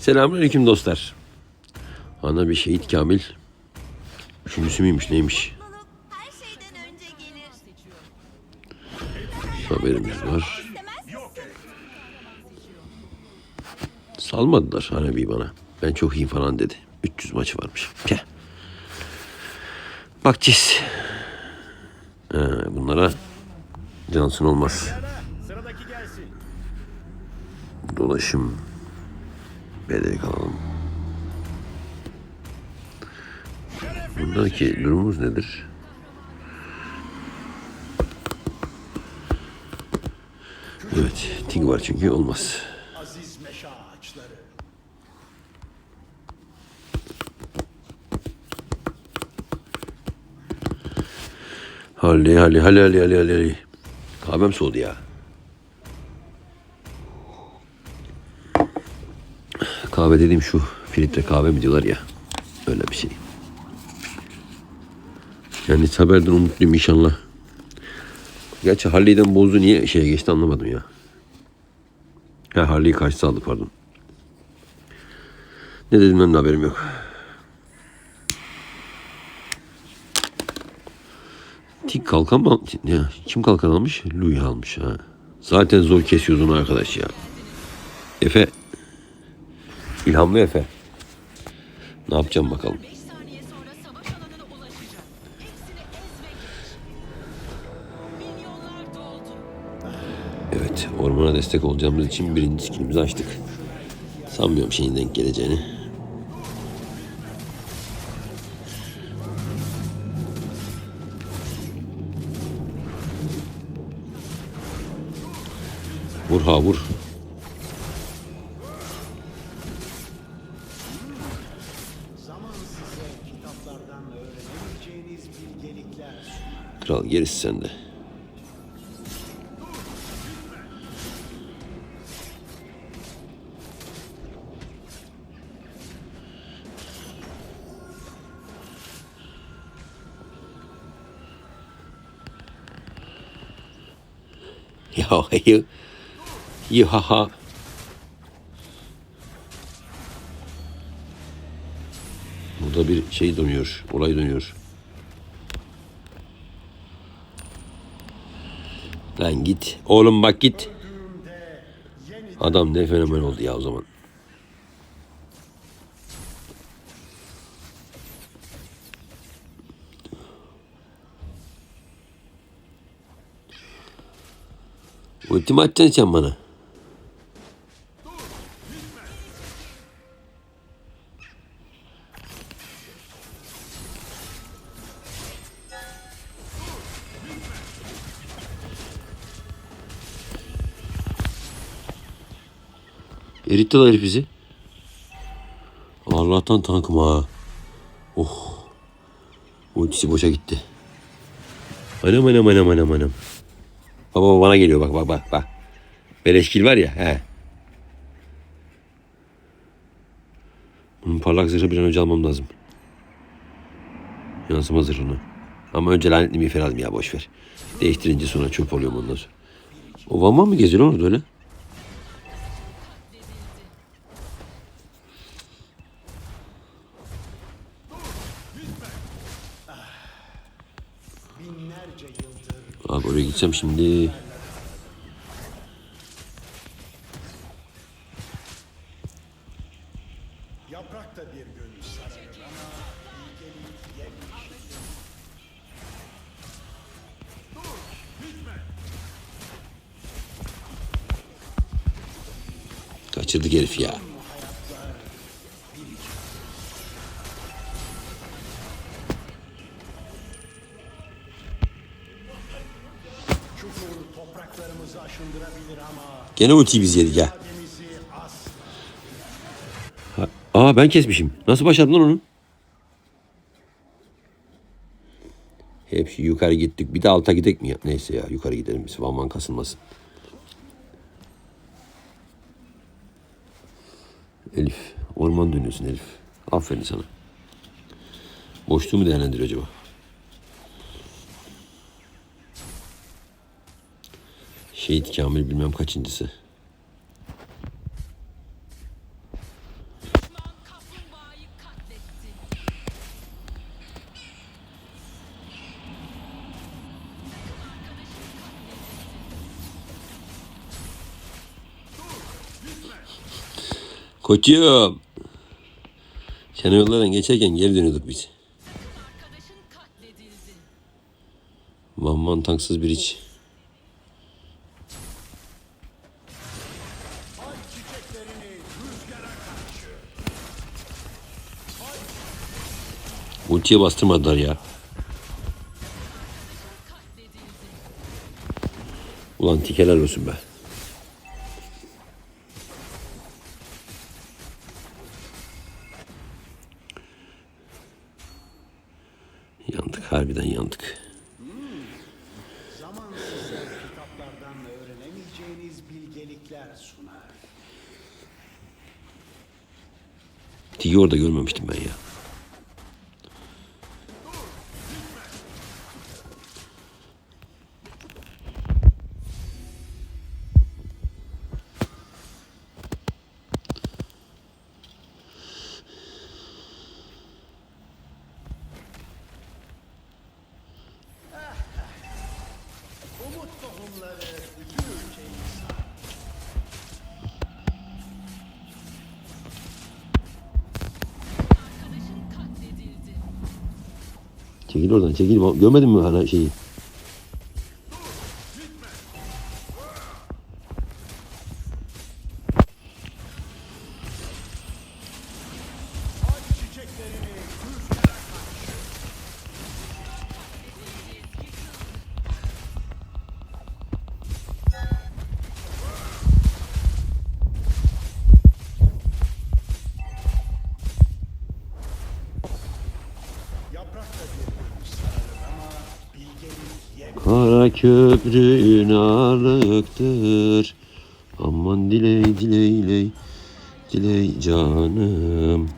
Selamünaleyküm dostlar. Ana bir şehit Kamil. Üçüncüsü müymüş neymiş? Haberimiz var. Salmadılar Hanebi bana. Ben çok iyiyim falan dedi. 300 maçı varmış. Peh. Bakacağız. Ha, bunlara Cansın olmaz. Dolaşım. Bedeli kalalım. Bundaki durumumuz nedir? Evet, Tig var çünkü olmaz. Halli halli halli halli halli. halli. Kahvem soğudu ya. Kahve dediğim şu filtre kahve mi diyorlar ya. Öyle bir şey. Yani haberden umutluyum inşallah. Gerçi Harley'den bozdu niye şeye geçti anlamadım ya. Ha Harley'i karşısı aldı pardon. Ne dedim ben de haberim yok. Tik kalkan mı? Ya, kim kalkan almış? Louis almış ha. Zaten zor kesiyoruz onu arkadaş ya. Efe. İlhamlı Efe. Ne yapacağım bakalım. 5 saniye sonra savaş alanına ulaşacak. Hepsini ezmek. Milyonlar doldu. Evet ormana destek olacağımız için birinci skillimizi açtık. Sanmıyorum şeyin denk geleceğini. Vur ha vur. Gerisi sende. Ya hayır. Yuhaha. Burada bir şey dönüyor. Olay dönüyor. Lan git. Oğlum bak git. Adam ne fenomen oldu ya o zaman. Ultimi atacaksın sen bana. Erittiler herif bizi. Allah'tan tankım ha. Oh. Ultisi boşa gitti. Anam anam anam anam anam. Baba bana geliyor bak bak bak bak. Beleşkil var ya he. Bunun parlak zırhı bir an önce almam lazım. Yansıma zırhını. Ama önce lanetli miğfer alayım ya boş ver. Değiştirince sonra çöp oluyorum ondan sonra. O Vanman mı geziyor orada öyle? Abi oraya gideceğim şimdi. Gene ultiyi biz yedik ya. Ha- Aa ben kesmişim. Nasıl başardın lan onu? Hepsi yukarı gittik. Bir de alta gidek mi ya? Neyse ya yukarı gidelim biz. Vanman kasılmasın. Elif. Orman dönüyorsun Elif. Aferin sana. Boşluğu mu değerlendiriyor acaba? Şehit Kamil bilmem kaçıncısı. Koçum. Sen yollardan geçerken geri dönüyorduk biz. Van van tanksız bir iç. Ultiye bastırmadılar ya. Ulan tikeler olsun be. Yandık harbiden yandık. Zaman size kitaplardan orada görmemiştim ben ya. Çekil oradan çekil. Görmedin mi hala şeyi? Kara köprü narlıktır. Aman diley diley diley. Diley canım.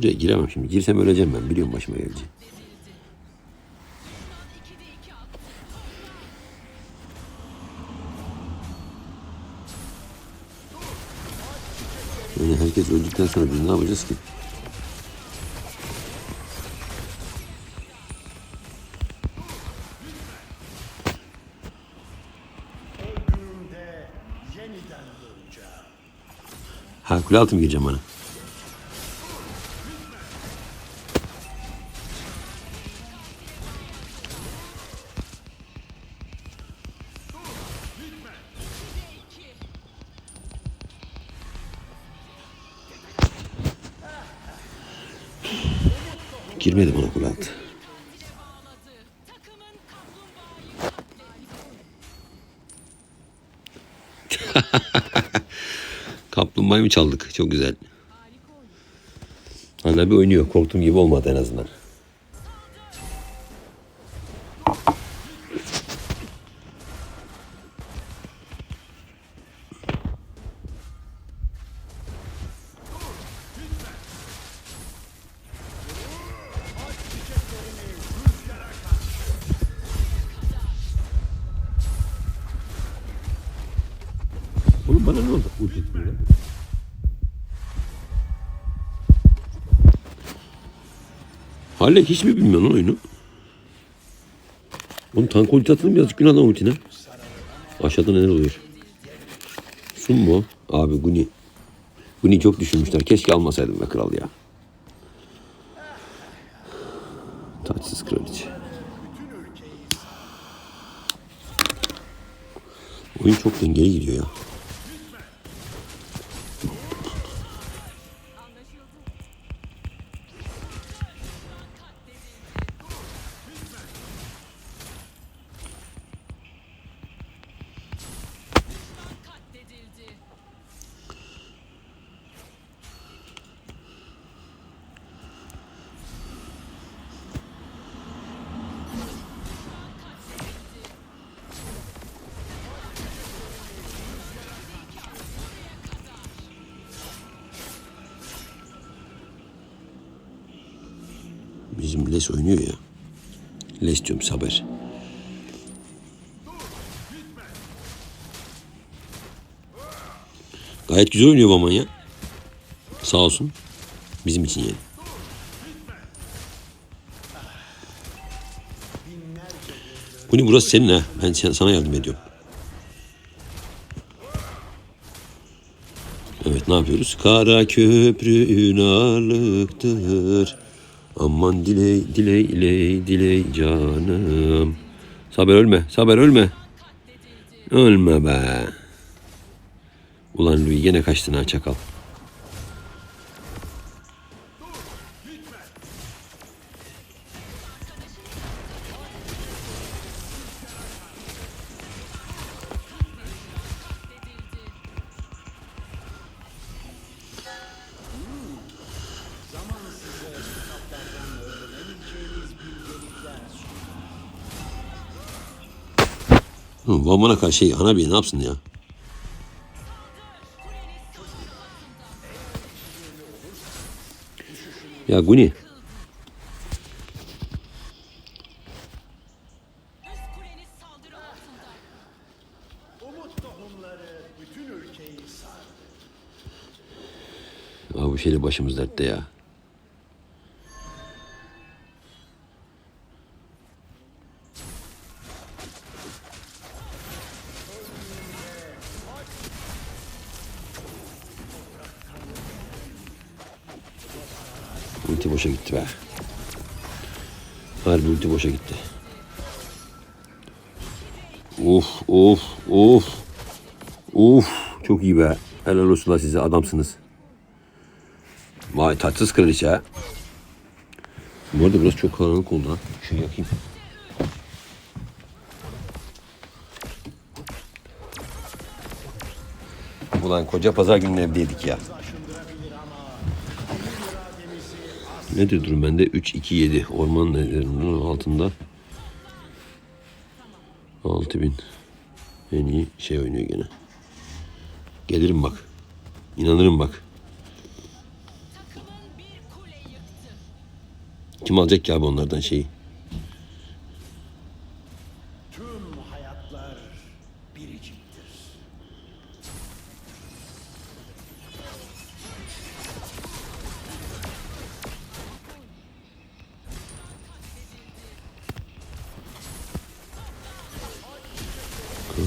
Oraya giremem şimdi. Girsem öleceğim ben. Biliyorum başıma gelecek. Düşman 2'de 2 attı. Yani herkes öldükten sonra biz ne yapacağız ki? Ha kule altı mı gireceğim bana? Girmedi bana bağladı. Takımın kaplumbağayı mı çaldık? Çok güzel. Hala bir oynuyor. Korktuğum gibi olmadı en azından. Lan. Hala hiç mi bilmiyorsun oyunu? Oğlum tank ulti atılır mı yazık günah lan ultine? Aşağıda neler oluyor? Sun mu? Abi Guni. Guni çok düşünmüşler. Keşke almasaydım be kral ya. Taçsız kraliçe. Oyun çok dengeli gidiyor ya. Bizim Les oynuyor ya. Les diyorum Saber. Gayet güzel oynuyor Vaman ya. Sağ olsun. Bizim için yani. Kuni burası senin ha. Ben sana yardım ediyorum. Evet ne yapıyoruz? Kara köprü ağırlıktır. Aman diley diley diley diley canım. Saber ölme. Saber ölme. Ölme be. Ulan Louis gene kaçtın ha çakal. Hı, Vamana karşı şey ana bir ne yapsın ya? Ya Guni. Aa, bu şeyle başımız dertte ya. Boşa gitti be. Harbi ulti boşa gitti. Of of of. Of çok iyi be. Helal olsun size adamsınız. Vay tatsız kraliçe. Bu arada burası çok karanlık oldu ha. Şunu yakayım. Ulan koca pazar günü evdeydik ya. Nedir durum bende? 3-2-7. Orman nelerinin altında. 6000. En iyi şey oynuyor gene. Gelirim bak. İnanırım bak. Kim alacak ki abi onlardan şeyi? Tüm hayatlar biriciktir.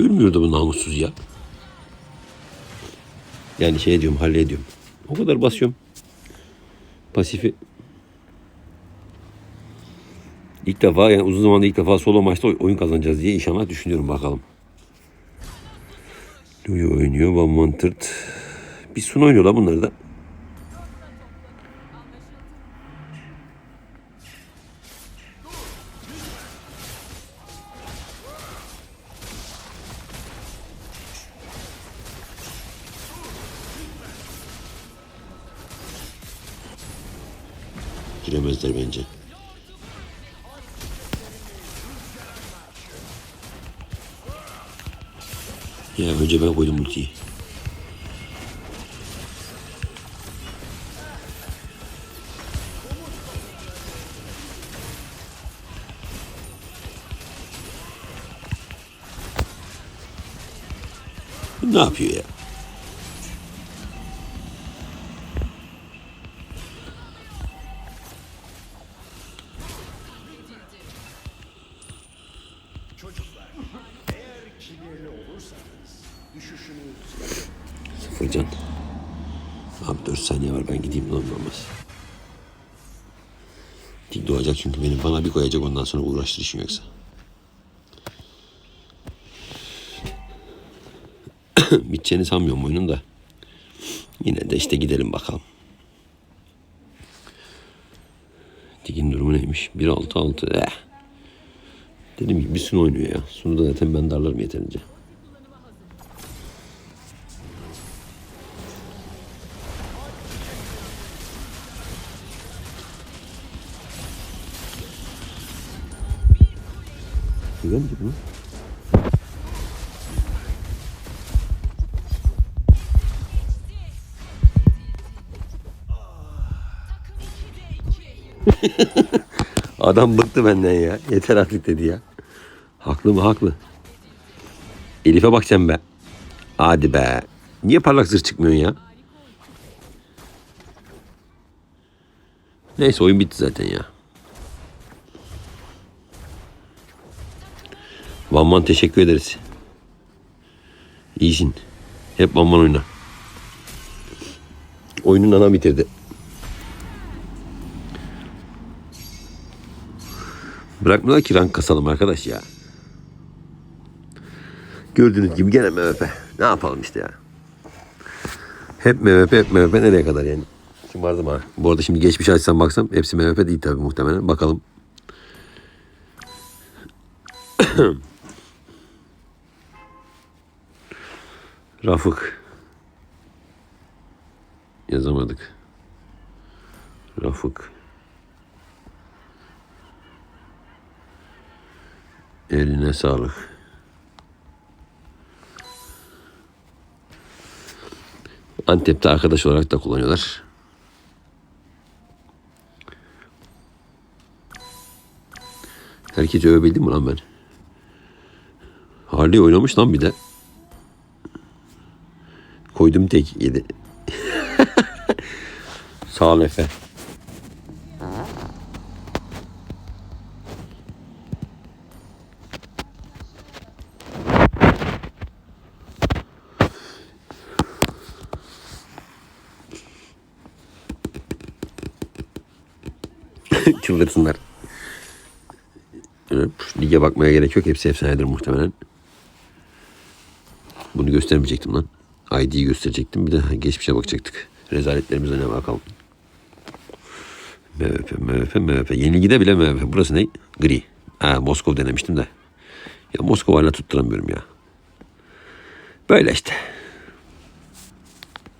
Ölmüyor da bu namussuz ya. Yani şey diyorum hallediyorum. O kadar basıyorum. Pasifi. İlk defa yani uzun zamanda ilk defa solo maçta oy- oyun kazanacağız diye inşallah düşünüyorum bakalım. Louis oynuyor. Van Mantert. Bir sun oynuyorlar bunlar da. Giremezler bence. Ya önce ben koydum ultiyi. Bir koyacak ondan sonra uğraştır işim yoksa. Biteceğini sanmıyorum oyunun da. Yine de işte gidelim bakalım. Tekin durumu neymiş? 1-6-6. Eh. Dediğim gibi bir Sun oynuyor ya. Sun'u da zaten ben darlarım yeterince. Mi bu? Adam bıktı benden ya. Yeter artık dedi ya. Haklı mı? Haklı. Elif'e bak sen be. Hadi be. Niye parlak zırh çıkmıyorsun ya? Neyse oyun bitti zaten ya. Vanman teşekkür ederiz. İyisin. Hep Vanman oyna. Oyunun ana bitirdi. Bırakmıyorlar ki rank kasalım arkadaş ya. Gördüğünüz gibi gene MVP. Ne yapalım işte ya. Hep MVP, hep MVP nereye kadar yani? Şimdi vardım ha. Bu arada şimdi geçmiş açsam baksam hepsi MVP değil tabii muhtemelen. Bakalım. Rafık. Yazamadık. Rafık. Eline sağlık. Antep'te arkadaş olarak da kullanıyorlar. Herkes övebildim mi lan ben? Harley oynamış lan bir de. Koydum tek yedi. Sağ ol Efe. Çıldırsınlar. Evet, lige bakmaya gerek yok. Hepsi efsanedir muhtemelen. Bunu göstermeyecektim lan. ID'yi gösterecektim. Bir de geçmişe bakacaktık. Rezaletlerimize ne bakalım. MVP, MVP, MVP. Yenilgide bile MVP. Burası ne? Gri. Ha, Moskova denemiştim de. Ya Moskova hala tutturamıyorum ya. Böyle işte.